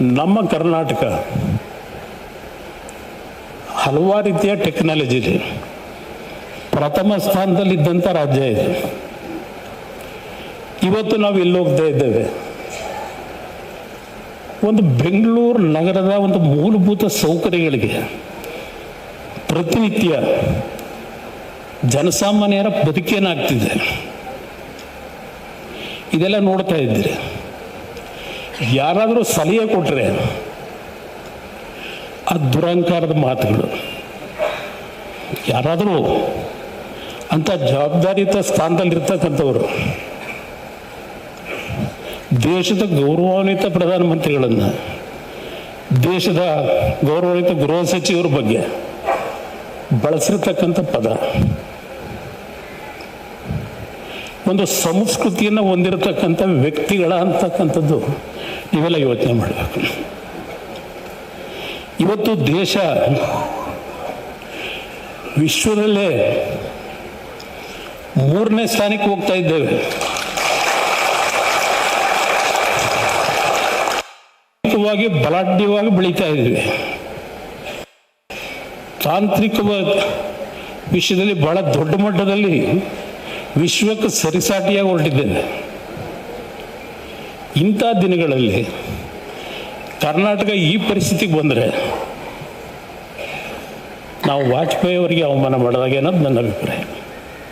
ನಮ್ಮ ಕರ್ನಾಟಕ ಹಲವಾರು ರೀತಿಯ ಟೆಕ್ನಾಲಜಿಲಿ ಪ್ರಥಮ ಸ್ಥಾನದಲ್ಲಿದ್ದಂಥ ರಾಜ್ಯ ಇದು. ಇವತ್ತು ನಾವು ಎಲ್ಲಿ ಹೋಗ್ತಾ ಇದ್ದೇವೆ. ಒಂದು ಬೆಂಗಳೂರು ನಗರದ ಒಂದು ಮೂಲಭೂತ ಸೌಕರ್ಯಗಳಿಗೆ ಪ್ರತಿನಿತ್ಯ ಜನಸಾಮಾನ್ಯರ ಬದುಕೇನಾಗ್ತಿದೆ? ಇದೆಲ್ಲ ನೋಡ್ತಾ ಇದ್ದೀರಿ. ಯಾರಾದರೂ ಸಲಹೆ ಕೊಟ್ಟರೆ ಆ ದುರಂಕಾರದ ಮಾತುಗಳು. ಯಾರಾದರೂ ಅಂಥ ಜವಾಬ್ದಾರಿಯುತ ಸ್ಥಾನದಲ್ಲಿರ್ತಕ್ಕಂಥವರು ದೇಶದ ಗೌರವಾನ್ವಿತ ಪ್ರಧಾನಮಂತ್ರಿಗಳನ್ನು, ದೇಶದ ಗೌರವಾನ್ವಿತ ಗೃಹ ಸಚಿವರ ಬಗ್ಗೆ ಬಳಸಿರ್ತಕ್ಕಂಥ ಪದ. ಒಂದು ಸಂಸ್ಕೃತಿಯನ್ನು ಹೊಂದಿರತಕ್ಕಂಥ ವ್ಯಕ್ತಿಗಳ ಅಂತಕ್ಕಂಥದ್ದು. ನೀವೆಲ್ಲ ಯೋಚನೆ ಮಾಡಬೇಕು. ಇವತ್ತು ದೇಶ ವಿಶ್ವದಲ್ಲೇ ಮೂರನೇ ಸ್ಥಾನಕ್ಕೆ ಹೋಗ್ತಾ ಇದ್ದೇವೆ. ಬಲಾಢ್ಯವಾಗಿ ಬೆಳೀತಾ ಇದ್ದೇವೆ. ತಾಂತ್ರಿಕ ವಿಷಯದಲ್ಲಿ ಬಹಳ ದೊಡ್ಡ ಮಟ್ಟದಲ್ಲಿ ವಿಶ್ವಕ್ಕೆ ಸರಿಸಾಟಿಯಾಗಿ ಹೊರಟಿದ್ದೇವೆ ಇಂಥ ದಿನಗಳಲ್ಲಿ ಕರ್ನಾಟಕ ಈ ಪರಿಸ್ಥಿತಿಗೆ ಬಂದರೆ ನಾವು ವಾಜಪೇಯಿ ಅವರಿಗೆ ಅವಮಾನ ಮಾಡಿದಾಗ ಅನ್ನೋದು ನನ್ನ ಅಭಿಪ್ರಾಯ.